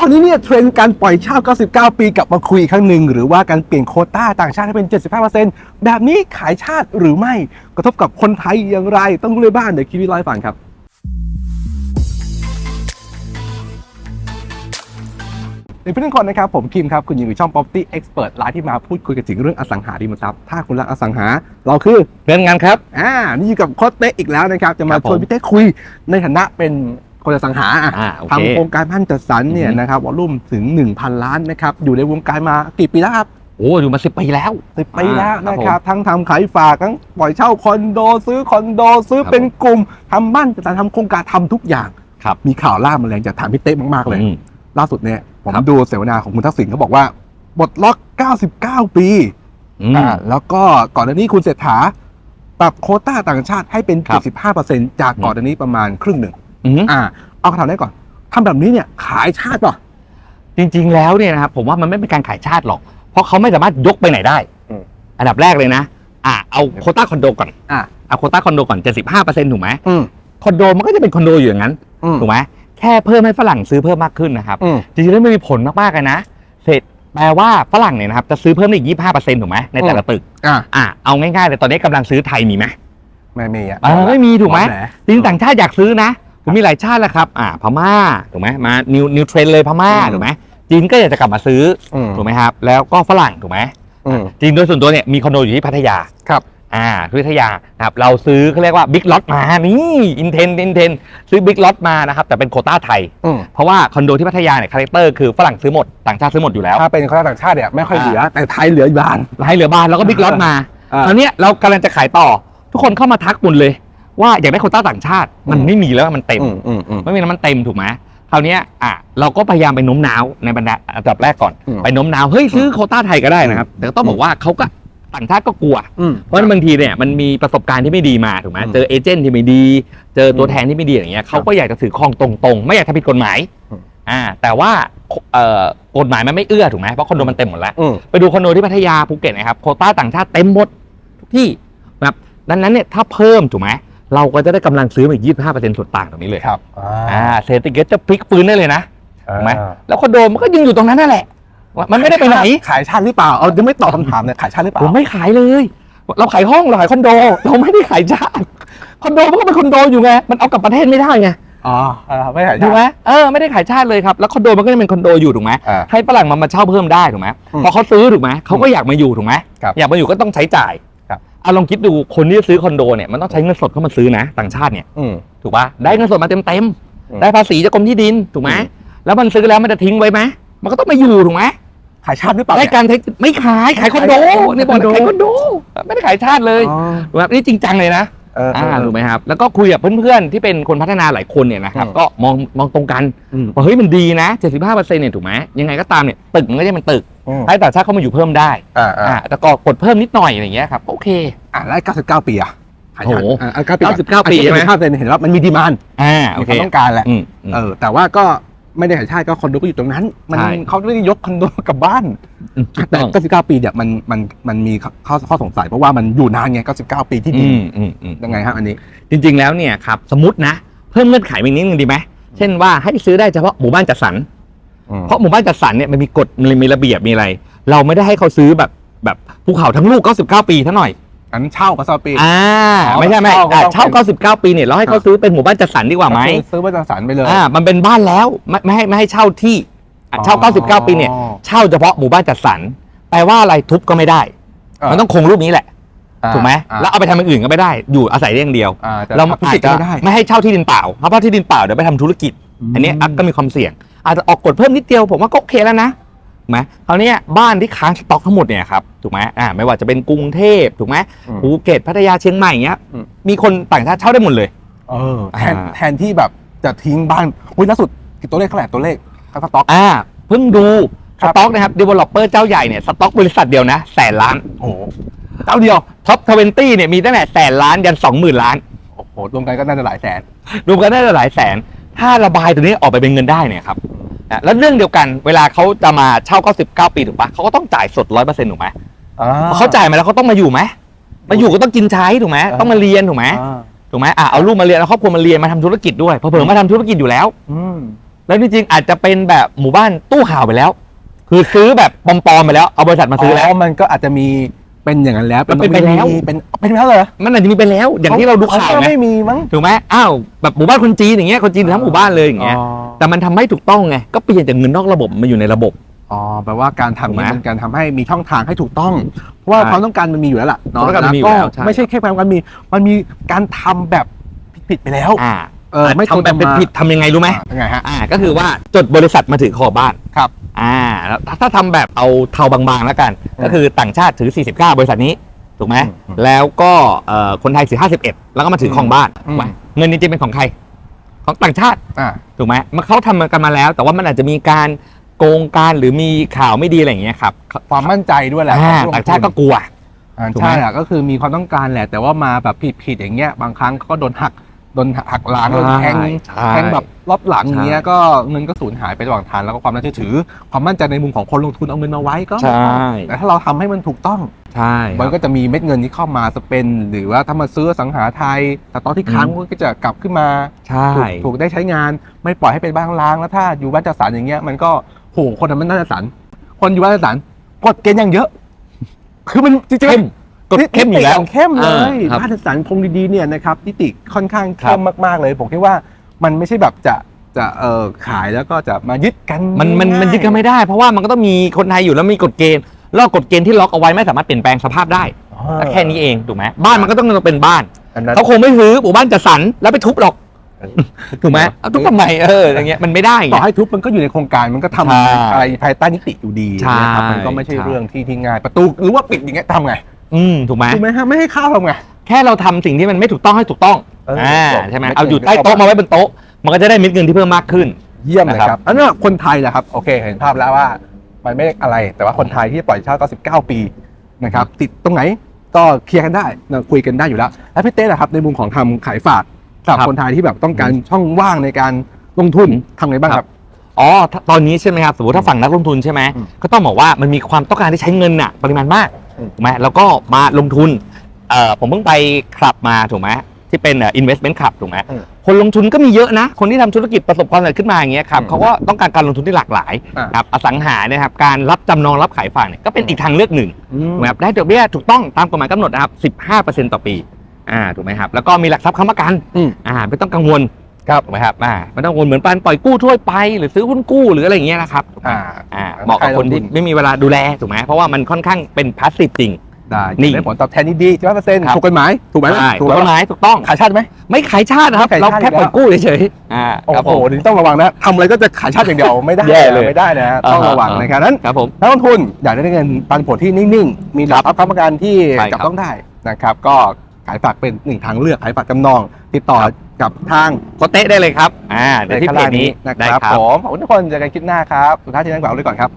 ตอนนี้เนี่ยเทรนด์การปล่อยเช่า 99 ปีกลับมาคุยอีกครั้งหนึ่ง หรือว่าการเปลี่ยนโควต้าต่างชาติให้เป็น 75%แบบนี้ขายชาติหรือไม่กระทบกับคนไทยอย่างไร ต้องรู้เลยบ้านเดี๋ยวคิดวิไลฟ์ฟังครับในเพื่อนคนนะครับผมคิมครับ คุณอยู่ในช่อง Property Expert ร้านที่มาพูดคุยกันถึงเรื่องอสังหาริมทรัพย์ถ้าคุณรักอสังหา เราคือเพื่อนงานครับ อ่า นี่อยู่กับโค้ชเต้อีกแล้วนะครับ จะมาครับชวนผมพี่เต้คุยในฐานะเป็น คนอสังหาอะอ่าโอเคทำโครงการบ้านจัดสรรเนี่ยอือฮึนะครับวอลลุ่มถึง 1,000 ล้านนะครับอยู่ในวงการมากี่ปีแล้วครับโอ้อยู่มาสิบปีแล้วสิบปีแล้วอ่านะคครัรับบทั้งทำขายฝากทั้งปล่อยเช่าคอนโดซื้อคอนโดซื้อครับเป็นกลุ่มทำบ้านจัดสรรทำโครงการทำทุกอย่างครับมีข่าวล่ามาแรงจากถามพี่เต้มากๆเลยอืมล่าสุดเนี่ยผมครับดูเสวนาของคุณทักษิณเขาบอกว่าบทล็อก 99 ปีอืมอ่าแล้วก็ก่อนหน้านี้คุณเศรษฐาปรับโควต้าต่างชาติให้เป็นครับ75%จากก่อนหน้านี้ประมาณครึ่งหนึ่ง อืม อ่าเอาคำถามนี้ก่อนทำแบบนี้เนี่ยขายชาติป่ะจริงๆ แล้วเนี่ยนะครับผมว่ามันไม่เป็นการขายชาติหรอก เพราะเขาไม่สามารถยกไปไหนได้ อืม อันดับแรกเลยนะ อะเอาโควต้าคอนโดก่อนอ่าเอาโควต้าคอนโดก่อน75%ถูกไหมอืมคอนโดมันก็จะเป็นคอนโดอยู่อย่างนั้นอืมถูกไหมแค่เพิ่มให้ฝรั่งซื้อเพิ่มมากขึ้นนะครับอืม จริงๆแล้วมันมีผลมากๆเลยนะเสร็จแปลว่าฝรั่งเนี่ยนะครับจะซื้อเพิ่มได้อีก25%ถูกไหมในแต่ละตึกอ่าอะเอาง่ายๆเลยตอนนี้กำลังซื้อไทยมีไหมไม่มีอะเออไม่มีถูกไหมแจริงๆต่างชาติอยากซื้อนะ ผมมีหลายชาติแหละครับ อ่า พม่าถูกไหมมานิวนิวเทรนเลยพม่าอืมถูกไหมจีนก็อยากจะกลับมาซื้ออืมถูกไหมครับ แล้วก็ฝรั่งถูกไหมอืมจริงโดยส่วนตัวเนี่ยมีคอนโดอยู่ที่พัทยาครับ อ่าที่พัทยานะครับเราซื้อเขาเรียกว่าบิ๊กล็อตมานี่อินเทนอินเทนซื้อบิ๊กล็อตมานะครับแต่เป็นโควต้าไทยอืมเพราะว่าคอนโดที่พัทยาเนี่ยคาแรคเตอร์คือฝรั่งซื้อหมดต่างชาติซื้อหมดอยู่แล้วถ้าเป็นคนต่างชาติเนี่ยไม่ค่อยเหลือแต่ไทยเหลืออยู่บ้านให้เหลือบานแล้วก็บิ๊กล็อตมาอ่าคราวเนี้ยเรากำลังจะขายต่อ ทุกคนเข้ามาทักหมดเลย ว่าอยากได้โควต้าต่างชาติ มันอืมไม่มีแล้วมันเต็มอืมอืมอืมไม่มีน้ำมันเต็มถูกไหมคราวเนี้ยอะเราก็พยายามไปโน้มน้าวในบรรดาอันดับแรกก่อนอืมไปโน้มน้าวเฮ้ยซื้อโควต้าไทยก็ได้นะครับแต่ก็ต้องบอกว่าเขาก็ต่างชาติก็กลัวอืมเพราะฉะนั้นบางทีเนี่ยมันมีประสบการณ์ที่ไม่ดีมาถูกไหมอืมเจอเอเจนต์ที่ไม่ดี เจอตัวแทนที่ไม่ดีอย่างเงี้ยเขาก็อยากจะถือครองตรงๆ ไม่อยากทำผิดกฎหมายอืมอ่าแต่ว่าเอ่อกฎหมายมันไม่เอื้อถูกไหมเพราะคอนโดมันเต็มหมดแล้วอืมไปดูคอนโดที่พัทยาภูเก็ตนะครับโควต้าต่างชาติเต็มหมดทุกที่นะครับดังนั้นเนี่ยถ้าเพิ่มถูกไหม เราก็จะได้กำลังซื้อมาอีก25%ส่วนต่างตรงนี้เลยครับอ่าเศรษฐกิจจะพลิกฟื้นได้เลยนะถูกไหมอ่าแล้วคอนโดมันก็ยังอยู่ตรงนั้นนั่นแหละ มันไม่ได้ไปไหน ขายชาติหรือเปล่า เอายังไม่ตอบคำถามเลยขายชาติหรือเปล่าผมไม่ขายเลย เราขายห้องเราขายคอนโด เราไม่ได้ขายชาติคอนโดมันก็เป็นคอนโดอยู่ไง มันเอากลับประเทศไม่ได้ไง อ๋อเออไม่ขายชาถูติกไหมเออ ไม่ได้ขายชาติเลยครับ แล้วคอนโดมันก็ยังเป็นคอนโดอยู่ถูกไหมอ่าให้ฝรั่งมันมาเช่าเพิ่มได้ถูกไหมอืมพอเขาซื้อถูกไหมเขาก็อยากมาอยู่ถูกไหมครับอยากมาอยู่ก็ต้องใช้จ่ายครับ เอาลองคิดดูคนที่จะซื้อคอนโดเนี่ยมันต้องใช้เงินสดเข้ามาซื้อนะ ต่างชาติเนี่ยอืม ถูกป่ะได้เงินสดมาเต็มเต็มๆอืมได้ภาษีจากกรมที่ดินถูกไหมอืมแล้วมันซื้อแล้วมันจะทิ้งไว้ไหมมันก็ต้องมาอยู่ถูกไหมขายชาติหรือเปล่าได้เนี่ย การใช้ไม่ขายขายคอนโดขายคอนโดนี่บอกเลยขายคอนโดไม่ได้ขายชาติเลยอ๋อถูกไหมนี่จริงจังเลยนะ เออเออ่าอ ถูกไหมครับ แล้วก็คุยกับเพื่อนๆ ที่เป็นคนพัฒนาหลายคนเนี่ยนะครับ อืม ก็มองมองตรงกันอืม ว่าเฮ้ยมันดีนะ 75%เนี่ยถูกไหมยังไงก็ตามเนี่ยตึกมันก็จะเป็นตึก อืม ให้ต่างชาติเข้ามาอยู่เพิ่มได้อ่าอ่าอ่าแต่ก็กดเพิ่มนิดหน่อยอย่างเงี้ยครับโอเค อ่าแล้ว99 ปีอะขายชาติโอ้โหอ่าอ่า99 ปี99ปีใช่ไหม99เปอร์เซ็นต์เห็นว่ามันมีดีมานอ่ามีโอคเความต้องการแหละอืมอืม เออแต่ว่าก็ไม่ได้ขายชาติก็คอนโดก็อยู่ตรงนั้น มันใช่ เขาไม่ได้ยกคอนโดกลับบ้านถูกแต่ต้อง99 ปีเนี่ยมันมันมันมีข้อข้อสงสัยเพราะว่ามันอยู่นานไง99 ปีที่ดิอืนมอืมอืม ยังไงครับอันนี้ จริงๆ แล้วเนี่ยครับสมมตินะ เพิ่มเงื่อนไขอีกนิดนึงดีไหมเช่นว่าให้ซื้อได้เฉพาะหมู่บ้านจัดสรร เพราะหมู่บ้านจัดสรรเนี่ยมันมีกฎมันมีระเบียบมีอะไร เราไม่ได้ให้เขาซื้อแบบแบบภูเขาทั้งลูก 99 ปีเท่าหน่อยอันนั้นเช่าก็9ปี อ่าอ๋อไม่ใช่ไหมเช่าก็อ่าต้อง เช่าเป็น99 ปีเนี่ยเราให้เขาซื้อเป็นหมู่บ้านจัดสรรดีกว่าไหมก็คือซื้อบ้านจัดสรรไปเลย อ่ามันเป็นบ้านแล้วไม่ไม่ให้ไม่ให้เช่าที่อะเช่า99 ปีเนี่ยเช่าเฉพาะหมู่บ้านจัดสรรแปลว่าอะไรทุบก็ไม่ได้มันต้องคงรูปนี้แหละอ่าถูกไหมอ่าแล้วเอาไปทำอย่างอื่นก็ไม่ได้อยู่อาศัยได้อย่างเดียว อ่าแต่เราทำธุรอากิจจจะก็ไม่ได้ ไม่ให้เช่าที่ดินเปล่าเพราะว่าที่ดินเปล่าเดี๋ยวไปทำธุรกิจอันนี้อัพก็มีความเสี่ยง อาจจะออกกฎเพิ่มนิดเดียวผมว่าก็โอเคแล้วนะถูกไหมคราวเนี้ยบ้านที่ค้างสต็อกทั้งหมดเนี่ยครับถูกไหมอ่าไม่ว่าจะเป็นกรุงเทพถูกไหมอืมภูเก็ตพัทยาเชียงใหม่เงี้ยอืมมีคนต่างชาติเช่าได้หมดเลย เออแทนอ่าแทนที่แบบจะทิ้งบ้านอุ้ยล่าสุดตัวเลขเท่าไหร่ตัวเลขค่าสต็อกอ่าเพิ่งดูครัสบต็อกนะครับ developer เจ้าใหญ่เนี่ยสต็อกบริษัทเดียวนะแสนล้านโอ้โหเจ้าเดียวท็อปทเวนตี้เนี่ยมีตั้งแต่แสนล้านยันสองหมื่นล้านโอ้โหรวมกันก็น่าจะหลายแสนรวมกันได้หลายแสน ถ้าระบายตัวนี้ออกไปเป็นเงินได้เนี่ยครับอะแล้วเรื่องเดียวกันเวลาเขาจะมาเช่า 99 ปีถูกปะเขาก็ต้องจ่ายสด100%ถูกไหมพอเขาจ่ายมาแล้วเขาต้องมาอยู่ไหมมาอยู่ก็ต้องกินใช้ถูกไหมอ่าต้องมาเรียนถูกไหมอ่าถูกไหมอะเอาลูกมาเรียนเอาครอบครัวมาเรียนมาทำธุรกิจด้วยเพอเผื่อมาทำธุรกิจอยู่แล้ว อืม แล้วจริงๆอาจจะเป็นแบบหมู่บ้านตู้ห่าวไปแล้ว คือซื้อแบบปลอมๆไปแล้วเอาบริษัทมาซื้อแล้ว มันก็อาจจะมี เป็นอย่างนั้นแล้วมันเป็นไปแล้วมีเป็นเป็นไปแล้วเหรอมันอาจจะมีไปแล้ว อย่างที่เราดูข่าวเขก็ไงไม่มีมั้งถูกไหมอ้าวแบบหมู่บ้านคนจีนอย่างเงี้ยคนจีนทั้งหมู่บ้านเลยอย่างเงี้ยอ๋อแต่มันทำไม่ถูกต้องไงก็เปลี่ยนจากเงินนอกระบบมาอยู่ในระบบ อ๋อแปลว่าการทำถูกไหมนี้เป็นการทำให้มีช่องทางให้ถูกต้อง เพราะว่าใช่ความต้องการมันมีอยู่แล้วล่ะเนาะความต้องการมันมีอยู่แล้วใช่ ไม่ใช่แค่ความต้องการมีมันมีการทำแบบผิดๆไปแล้ว อ่าเออไม่ควรทำแบบเป็นจะมาผิดทำยังไงรู้ไหมอ่ายังไงฮะ อ่าก็คือว่าจดบริษัทมาถือขอบบ้านครับ อ่าแล้วถ้าถ้าทำแบบเอาเทาบางๆแล้วกันอืมก็คือต่างชาติถือ 49 บริษัทนี้ถูกไหมอืมอืมแล้วก็เอ่อคนไทยถือ 51 แล้วก็มาถือของบ้านอืมถูกไหมเงินจริงๆเป็นของใคร ของต่างชาติอ่าถูกไหมมันเขาทำกันมาแล้ว แต่ว่ามันอาจจะมีการโกงการหรือมีข่าวไม่ดีอะไรอย่างเงี้ยครับความมั่นใจด้วยแหละอ่าของผู้ลงทุนต่างชาติก็กลัวต่างถูกไหมชาติอะก็คือมีความต้องการแหละ แต่ว่ามาแบบผิดๆอย่างเงี้ยบางครั้งเขาก็โดนหักโดนหักหลังโดนแทงใช่ แทงแบบรอบหลังอย่างเงี้ยใช่ก็เงินก็สูญหายไประหว่างทางแล้วก็ความน่าเชื่อถือ ความมั่นใจในมุมของคนลงทุนเอาเงินมาไว้ก็ใช่แต่ถ้าเราทำให้มันถูกต้อง ใช่มันก็จะมีเม็ดเงินที่เข้ามาสเปน หรือว่าถ้ามาซื้ออสังหาไทยแต่ตอนที่ค้างมันก็จะกลับขึ้นมาใช่ ถูกถูกได้ใช้งานไม่ปล่อยให้เป็นบ้านล้างแล้วถ้าอยู่บ้านจัดสรรอย่างเงี้ยมันก็โหคนนั้นมันน่าจะสรรคนอยู่บ้านจัดสรรกฎเกณฑ์อย่างเยอะ คือมันจริงๆเข้ม กดเข้มอยู่แล้วนิติางเข้มเลยอ่าครับบ้านจัดสรรคงดีๆเนี่ยนะครับนิติค่อนข้างเข้มมาก ๆเลย ผมคิดว่ามันไม่ใช่แบบจะจะเออขายแล้วก็จะมายึดกันมันมันมันยึดกันไม่ได้ เพราะว่ามันก็ต้องมีคนไทยอยู่แล้วมีกฎเกณฑ์แล้วกฎเกณฑ์ที่ล็อกเอาไว้ไม่สามารถเปลี่ยนแปลงสภาพได้อ๋อแค่นี้เองถูกไหมบ้านมันก็ต้องเป็นบ้านอันนั้นเขาคงไม่ซื้อหมู่บ้านจัดสรรแล้วไปทุบหรอกถูกไหมเอาทุบทำไมเอออย่างเงี้ยมันไม่ได้ไงต่อให้ทุบมันก็อยู่ในโครงการมันก็ทำใช่อะไรภายใต้นิติอยู่ดีใช่นะครับมันก็ไม่ใช่ใช่เรื่องที่ที่ง่ายประตูหรือว่าปิดอย่างเงี้ยทำไง อืมถูกไหมถูกไหมฮะไม่ให้เข้าทำไง แค่เราทำสิ่งที่มันไม่ถูกต้องให้ถูกต้องเอออ่อ่าจบใช่ไหมไม่เอาอยู่เกินใต้โต๊ะเข้ามามาไว้บนโต๊ะ มันก็จะได้เม็ดเงินที่เพิ่มมากขึ้น เยี่ยมเลยนะคครัรับ บอันนั้นคนไทยแหละครับ โอเค เห็นภาพแล้วว่า มันไม่อะไร แต่ว่าคนไทยที่ปล่อยเช่าก็19 ปีนะครับ ติดตรงไหนก็เคลียร์กันได้นะคุยกันได้อยู่แล้ว แล้วพี่เต้นะครับในมุมของทำขายฝากสำหรับครับ คนไทยที่แบบต้องการช่องว่างในการลงทุนทำไงบ้างครับ อ๋อถ้าตอนนี้ใช่ไหมครับ สมมติถ้าฝั่งนักลงทุนใช่ไหม อืมก็ต้องบอกว่ามันมีความต้องการที่ใช้เงินน่ะ ปริมาณมากอืม ถูกไหมแล้วก็มาลงทุนเอ่อผมเพิ่งไปคลับมาถูกไหมที่เป็นเอ่อ investment club ถูกไหมอืมคนลงทุนก็มีเยอะนะ คนที่ทำธุรกิจประสบความสำเร็จขึ้นมาอย่างเงี้ยครับอืมเขาก็ต้องการการลงทุนที่หลากหลายอ่า ครับอสังหาเนี่ยครับการรับจำนองรับขายฝากเนี่ยก็เป็นอีกทางเลือกหนึ่งอืมแบบได้ดอกเบี้ยถูกต้องตามกฎหมายกำหนดนะครับ 15%ต่อปี อ่า ถูกไหมครับ แล้วก็มีหลักทรัพย์ค้ำประกัน อืม อ่า ไม่ต้องกังวล ครับถูกไหมครับอ่าไม่ต้องกังวลเหมือนการปล่อยกู้ทั่วไป หรือซื้อหุ้นกู้หรืออะไรอย่างเงี้ยนะครับถูกไหมอ่าอ่าเหมาะกับคนที่ใครลงทุนไม่มีเวลาดูแลถูกไหมเพราะว่ามันค่อนข้างเป็นพาสซีฟจริงได้นี่ได้ผลตอบแทนดีๆ15เปอร์เซ็นต์ครับถูกกฎหมายถูกไหมล่ะใช่ถูถูกกไหมกฎหมายถูกต้องขายชาติไหมไม่ขายชาตินะครับไม่ขายเราชาติแค่ปล่อยกู้เฉยๆอ่าโอ้ครับโหผมนี่ต้องระวังนะทำอะไรก็จะขายชาติอย่างเดียวไม่ได้แย่เลยไม่ได้นะฮะต้องอ่าฮะระวังนะครับนั้นครับผมนักลงทุนอยากได้เงินปันผลที่นิ่งๆ มีหลักทรัพย์ค้ำประกันที่ใช่ครับจับต้องได้นะครับ ก็ขายฝากเป็นหนึ่งทางเลือกขายฝากจำนอง ติดต่อ กับทางโคเตะได้เลยครับอ่าเดี๋ยวที่เพจนี้นะได้ครับครับผมขอบคุณทุกคนเจอกันคลิปหน้าครับ สุดท้ายที่นั่งกล่าวเลยก่อนครับ